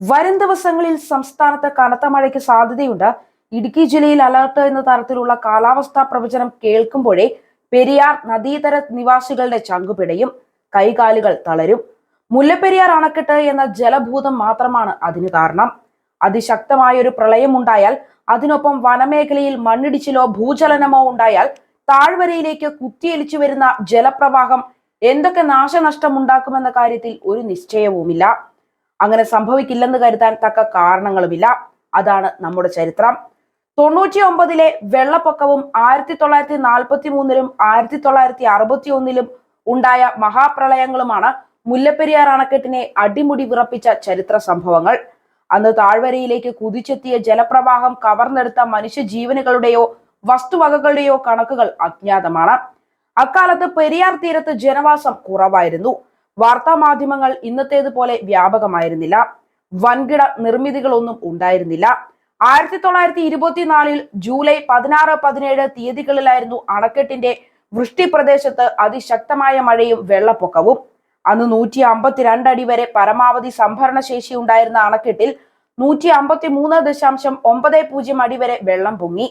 വരും ദിവസങ്ങളിൽ സംസ്ഥാനത്ത് കനത്ത മഴയ്ക്ക് സാധ്യതയുണ്ട്. ഇടുക്കി ജില്ലയിൽ അലർട്ട് എന്ന തരത്തിലുള്ള കാലാവസ്ഥാ പ്രവചനം കേൾക്കുമ്പോഴേ പെരിയാർ നദീതര നിവാസികളുടെ ചങ്കുപിടയും കൈകാലുകൾ തളരും. മുല്ലപ്പെരിയാർ അണക്കെട്ട് എന്ന ജലഭൂതം മാത്രമാണ് അതിന് കാരണം. അതിശക്തമായ ഒരു പ്രളയം ഉണ്ടായാൽ അതിനൊപ്പം വനമേഖലയിൽ മണ്ണിടിച്ചിലോ ഭൂചലനമോ ഉണ്ടായാൽ താഴ്വരയിലേക്ക് കുത്തിയൊലിച്ചു വരുന്ന ജലപ്രവാഹം എന്തൊക്കെ നാശനഷ്ടം ഉണ്ടാക്കുമെന്ന കാര്യത്തിൽ ഒരു നിശ്ചയവുമില്ല. അങ്ങനെ സംഭവിക്കില്ലെന്ന് കരുതാൻ തക്ക കാരണങ്ങളുമില്ല. അതാണ് നമ്മുടെ ചരിത്രം. തൊണ്ണൂറ്റി ഒമ്പതിലെ വെള്ളപ്പൊക്കവും ആയിരത്തി തൊള്ളായിരത്തി നാൽപ്പത്തി മൂന്നിലും ആയിരത്തി തൊള്ളായിരത്തി അറുപത്തി ഒന്നിലും ഉണ്ടായ മഹാപ്രളയങ്ങളുമാണ് മുല്ലപ്പെരിയാർ അണക്കെട്ടിനെ അടിമുടി വിറപ്പിച്ച ചരിത്ര സംഭവങ്ങൾ. അന്ന് താഴ്വരയിലേക്ക് കുതിച്ചെത്തിയ ജലപ്രവാഹം കവർന്നെടുത്ത മനുഷ്യജീവനുകളുടെയോ വസ്തുവകകളുടെയോ കണക്കുകൾ അജ്ഞാതമാണ്. അക്കാലത്ത് പെരിയാർ തീരത്ത് ജനവാസം കുറവായിരുന്നു. വാർത്താ മാധ്യമങ്ങൾ ഇന്നത്തേതുപോലെ വ്യാപകമായിരുന്നില്ല. വൻകിട നിർമ്മിതികളൊന്നും ഉണ്ടായിരുന്നില്ല. ആയിരത്തി തൊള്ളായിരത്തി ഇരുപത്തിനാലിൽ ജൂലൈ പതിനാറ് പതിനേഴ് തീയതികളിലായിരുന്നു അണക്കെട്ടിന്റെ വൃഷ്ടി പ്രദേശത്ത് അതിശക്തമായ മഴയും വെള്ളപ്പൊക്കവും. അന്ന് നൂറ്റി അമ്പത്തിരണ്ട് അടി വരെ പരമാവധി സംഭരണ ശേഷി ഉണ്ടായിരുന്ന അണക്കെട്ടിൽ നൂറ്റി അമ്പത്തി മൂന്ന് ദശാംശം ഒമ്പത് പൂജ്യം അടി വരെ വെള്ളം പൊങ്ങി.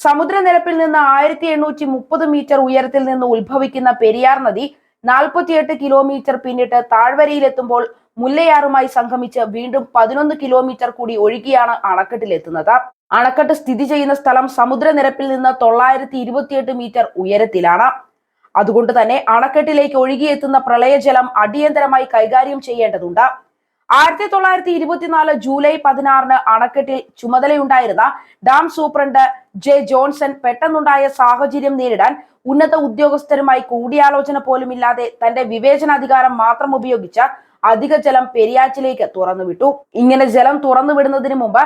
സമുദ്രനിരപ്പിൽ നിന്ന് ആയിരത്തി എണ്ണൂറ്റി മുപ്പത് മീറ്റർ ഉയരത്തിൽ നിന്ന് ഉത്ഭവിക്കുന്ന പെരിയാർ നദി നാൽപ്പത്തിയെട്ട് കിലോമീറ്റർ പിന്നിട്ട് താഴ്വരയിലെത്തുമ്പോൾ മുല്ലയാറുമായി സംഗമിച്ച് വീണ്ടും പതിനൊന്ന് കിലോമീറ്റർ കൂടി ഒഴുകിയാണ് അണക്കെട്ടിലെത്തുന്നത്. അണക്കെട്ട് സ്ഥിതി ചെയ്യുന്ന സ്ഥലം സമുദ്രനിരപ്പിൽ നിന്ന് തൊള്ളായിരത്തി ഇരുപത്തിയെട്ട് മീറ്റർ ഉയരത്തിലാണ്. അതുകൊണ്ട് തന്നെ അണക്കെട്ടിലേക്ക് ഒഴുകിയെത്തുന്ന പ്രളയജലം അടിയന്തരമായി കൈകാര്യം ചെയ്യേണ്ടതുണ്ട്. ആയിരത്തി തൊള്ളായിരത്തി ഇരുപത്തിനാല് ജൂലൈ പതിനാറിന് അണക്കെട്ടിൽ ചുമതലയുണ്ടായിരുന്ന ഡാം സൂപ്രണ്ട് ജെ ജോൺസൺ പെട്ടെന്നുണ്ടായ സാഹചര്യം നേരിടാൻ ഉന്നത ഉദ്യോഗസ്ഥരുമായി കൂടിയാലോചന പോലുമില്ലാതെ തന്റെ വിവേചനാധികാരം മാത്രം ഉപയോഗിച്ച അധിക ജലം പെരിയാറ്റിലേക്ക് തുറന്നുവിട്ടു. ഇങ്ങനെ ജലം തുറന്നുവിടുന്നതിന് മുമ്പ്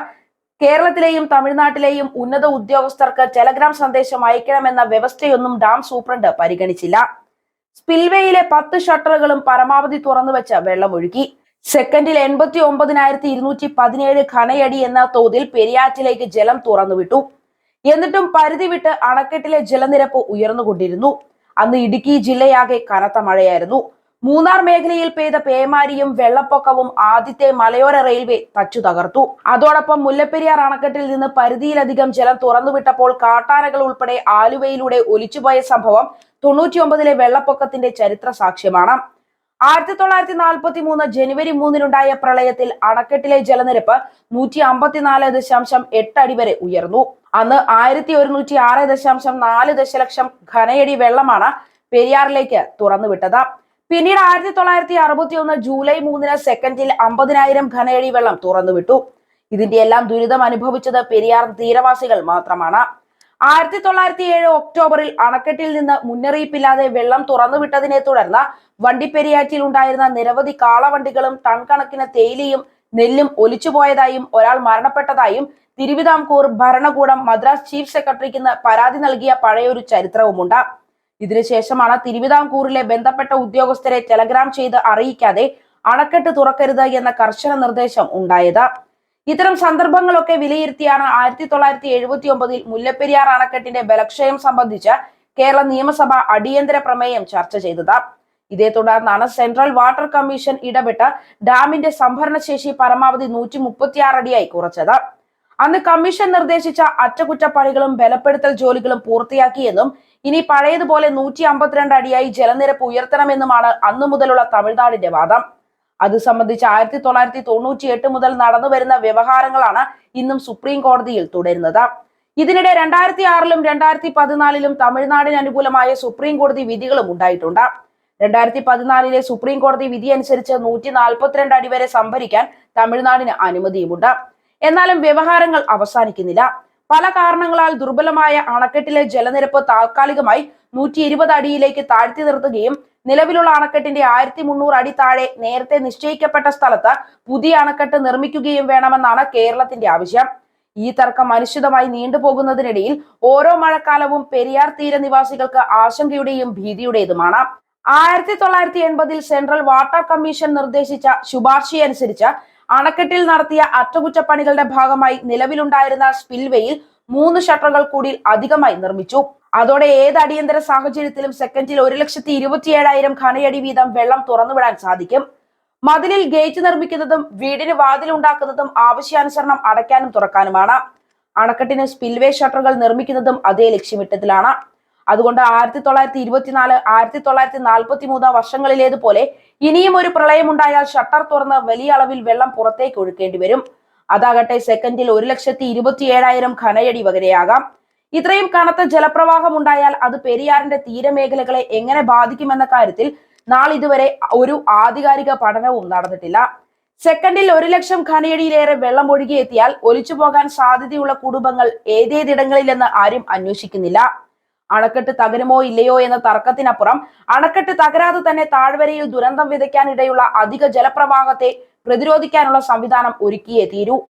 കേരളത്തിലെയും തമിഴ്നാട്ടിലെയും ഉന്നത ഉദ്യോഗസ്ഥർക്ക് ടെലഗ്രാം സന്ദേശം അയക്കണമെന്ന വ്യവസ്ഥയൊന്നും ഡാം സൂപ്രണ്ട് പരിഗണിച്ചില്ല. സ്പിൽവേയിലെ പത്ത് ഷട്ടറുകളും പരമാവധി തുറന്നുവെച്ച് വെള്ളമൊഴുകി. സെക്കൻഡിൽ എൺപത്തി ഒമ്പതിനായിരത്തി ഇരുന്നൂറ്റി പതിനേഴ് ഘനയടി എന്ന തോതിൽ പെരിയാറ്റിലേക്ക് ജലം തുറന്നുവിട്ടു. എന്നിട്ടും പരിധി വിട്ട് അണക്കെട്ടിലെ ജലനിരപ്പ് ഉയർന്നുകൊണ്ടിരുന്നു. അന്ന് ഇടുക്കി ജില്ലയാകെ കനത്ത മഴയായിരുന്നു. മൂന്നാർ മേഖലയിൽ പെയ്ത പേമാരിയും വെള്ളപ്പൊക്കവും ആദ്യത്തെ മലയോര റെയിൽവേ തച്ചു തകർത്തു. അതോടൊപ്പം മുല്ലപ്പെരിയാർ അണക്കെട്ടിൽ നിന്ന് പരിധിയിലധികം ജലം തുറന്നുവിട്ടപ്പോൾ കാട്ടാനകൾ ഉൾപ്പെടെ ആലുവയിലൂടെ ഒലിച്ചുപോയ സംഭവം തൊണ്ണൂറ്റിയൊമ്പതിലെ വെള്ളപ്പൊക്കത്തിന്റെ ചരിത്ര സാക്ഷ്യമാണ് ആയിരത്തി തൊള്ളായിരത്തി നാൽപ്പത്തി മൂന്ന് ജനുവരി മൂന്നിനുണ്ടായ പ്രളയത്തിൽ അണക്കെട്ടിലെ ജലനിരപ്പ് നൂറ്റി അമ്പത്തിനാല് ദശാംശം എട്ട് അടി വരെ ഉയർന്നു. അന്ന് ആയിരത്തി ഒരുന്നൂറ്റി ആറ് ദശാംശം നാല് ദശലക്ഷം ഘനയടി വെള്ളമാണ് പെരിയാറിലേക്ക് തുറന്നുവിട്ടത്. പിന്നീട് ആയിരത്തി തൊള്ളായിരത്തി അറുപത്തി ഒന്ന് ജൂലൈ മൂന്നിന് സെക്കൻഡിൽ അമ്പതിനായിരം ഘനയടി വെള്ളം തുറന്നുവിട്ടു. ഇതിന്റെ എല്ലാം ദുരിതം അനുഭവിച്ചത് പെരിയാർ തീരവാസികൾ മാത്രമാണ്. ആയിരത്തി തൊള്ളായിരത്തി ഏഴ് ഒക്ടോബറിൽ അണക്കെട്ടിൽ നിന്ന് മുന്നറിയിപ്പില്ലാതെ വെള്ളം തുറന്നുവിട്ടതിനെ തുടർന്ന് വണ്ടിപ്പെരിയാറ്റിൽ ഉണ്ടായിരുന്ന നിരവധി കാളവണ്ടികളും ടൺ കണക്കിന് തേയിലയും നെല്ലും ഒലിച്ചുപോയതായും ഒരാൾ മരണപ്പെട്ടതായും തിരുവിതാംകൂർ ഭരണകൂടം മദ്രാസ് ചീഫ് സെക്രട്ടറിക്ക് പരാതി നൽകിയ പഴയൊരു ചരിത്രവുമുണ്ട്. ഇതിനുശേഷമാണ് തിരുവിതാംകൂറിലെ ബന്ധപ്പെട്ട ഉദ്യോഗസ്ഥരെ ടെലഗ്രാം ചെയ്ത് അറിയിക്കാതെ അണക്കെട്ട് തുറക്കരുത് എന്ന കർശന നിർദ്ദേശം ഉണ്ടായത്. ഇത്തരം സന്ദർഭങ്ങളൊക്കെ വിലയിരുത്തിയാണ് ആയിരത്തി തൊള്ളായിരത്തി എഴുപത്തി ഒമ്പതിൽ മുല്ലപ്പെരിയാർ അണക്കെട്ടിന്റെ ബലക്ഷയം സംബന്ധിച്ച കേരള നിയമസഭ അടിയന്തര പ്രമേയം ചർച്ച ചെയ്തത്. ഇതേ തുടർന്നാണ് സെൻട്രൽ വാട്ടർ കമ്മീഷൻ ഇടപെട്ട് ഡാമിന്റെ സംഭരണശേഷി പരമാവധി നൂറ്റി മുപ്പത്തിയാറ് അടിയായി കുറച്ചത്. അന്ന് കമ്മീഷൻ നിർദ്ദേശിച്ച അറ്റകുറ്റപ്പണികളും ബലപ്പെടുത്തൽ ജോലികളും പൂർത്തിയാക്കിയെന്നും ഇനി പഴയതുപോലെ നൂറ്റി അമ്പത്തിരണ്ട് അടിയായി ജലനിരപ്പ് ഉയർത്തണമെന്നുമാണ് അന്നു മുതലുള്ള തമിഴ്നാടിന്റെ വാദം. അത് സംബന്ധിച്ച് ആയിരത്തി തൊള്ളായിരത്തി തൊണ്ണൂറ്റി എട്ട് മുതൽ നടന്നു വരുന്ന വ്യവഹാരങ്ങളാണ് ഇന്നും സുപ്രീം കോടതിയിൽ തുടരുന്നത്. ഇതിനിടെ രണ്ടായിരത്തി ആറിലും രണ്ടായിരത്തി പതിനാലിലും തമിഴ്നാടിന് അനുകൂലമായ സുപ്രീം കോടതി വിധികളും ഉണ്ടായിട്ടുണ്ട്. രണ്ടായിരത്തി പതിനാലിലെ സുപ്രീം കോടതി വിധി അനുസരിച്ച് നൂറ്റി നാൽപ്പത്തിരണ്ട് അടി വരെ സംഭരിക്കാൻ തമിഴ്നാടിന് അനുമതിയുമുണ്ട്. എന്നാലും വ്യവഹാരങ്ങൾ അവസാനിക്കുന്നില്ല. പല കാരണങ്ങളാൽ ദുർബലമായ അണക്കെട്ടിലെ ജലനിരപ്പ് താൽക്കാലികമായി നൂറ്റി ഇരുപത് അടിയിലേക്ക് താഴ്ത്തി നിർത്തുകയും നിലവിലുള്ള അണക്കെട്ടിന്റെ ആയിരത്തി മുന്നൂറ് അടി താഴെ നേരത്തെ നിശ്ചയിക്കപ്പെട്ട സ്ഥലത്ത് പുതിയ അണക്കെട്ട് നിർമ്മിക്കുകയും വേണമെന്നാണ് കേരളത്തിന്റെ ആവശ്യം. ഈ തർക്കം അനിശ്ചിതമായി നീണ്ടുപോകുന്നതിനിടയിൽ ഓരോ മഴക്കാലവും പെരിയാർ തീരനിവാസികൾക്ക് ആശങ്കയുടെയും ഭീതിയുടേതുമാണ്. ആയിരത്തി തൊള്ളായിരത്തി എൺപതിൽ സെൻട്രൽ വാട്ടർ കമ്മീഷൻ നിർദ്ദേശിച്ച ശുപാർശയനുസരിച്ച് അണക്കെട്ടിൽ നടത്തിയ അറ്റകുറ്റപ്പണികളുടെ ഭാഗമായി നിലവിലുണ്ടായിരുന്ന സ്പിൽവേയിൽ മൂന്ന് ഷട്ടറുകൾ കൂടി അധികമായി നിർമ്മിച്ചു. അതോടെ ഏത് അടിയന്തര സാഹചര്യത്തിലും സെക്കൻഡിൽ ഒരു ലക്ഷത്തി ഇരുപത്തി ഏഴായിരം ഘനയടി വീതം വെള്ളം തുറന്നുവിടാൻ സാധിക്കും. മതിലിൽ ഗേറ്റ് നിർമ്മിക്കുന്നതും വീടിന് വാതിൽ ഉണ്ടാക്കുന്നതും ആവശ്യാനുസരണം അടയ്ക്കാനും തുറക്കാനുമാണ്. അണക്കെട്ടിന് സ്പിൽവേ ഷട്ടറുകൾ നിർമ്മിക്കുന്നതും അതേ ലക്ഷ്യമിട്ടതിലാണ്. അതുകൊണ്ട് ആയിരത്തി തൊള്ളായിരത്തി ഇരുപത്തിനാല് ആയിരത്തി തൊള്ളായിരത്തി നാൽപ്പത്തി മൂന്ന് വർഷങ്ങളിലേതുപോലെ ഇനിയും ഒരു പ്രളയമുണ്ടായാൽ ഷട്ടർ തുറന്ന് വലിയ അളവിൽ വെള്ളം പുറത്തേക്ക് ഒഴുക്കേണ്ടി വരും. അതാകട്ടെ സെക്കൻഡിൽ ഒരു ലക്ഷത്തി ഇരുപത്തിയേഴായിരം ഘനയടി വകരെയാകാം ഇത്രയും കനത്ത ജലപ്രവാഹം ഉണ്ടായാൽ അത് പെരിയാറിന്റെ തീരമേഖലകളെ എങ്ങനെ ബാധിക്കുമെന്ന കാര്യത്തിൽ നാളിതുവരെ ഒരു ആധികാരിക പഠനവും നടന്നിട്ടില്ല. സെക്കൻഡിൽ ഒരു ലക്ഷം ഖനയടിയിലേറെ വെള്ളം ഒഴുകിയെത്തിയാൽ ഒലിച്ചു പോകാൻ സാധ്യതയുള്ള കുടുംബങ്ങൾ ഏതേതിടങ്ങളിലെന്ന് ആരും അന്വേഷിക്കുന്നില്ല. അണക്കെട്ട് തകരുമോ ഇല്ലയോ എന്ന തർക്കത്തിനപ്പുറം അണക്കെട്ട് തകരാതെ തന്നെ താഴ്വരയിൽ ദുരന്തം വിതയ്ക്കാനിടയുള്ള അധിക ജലപ്രവാഹത്തെ പ്രതിരോധിക്കാനുള്ള സംവിധാനം ഒരുക്കിയേ തീരൂ.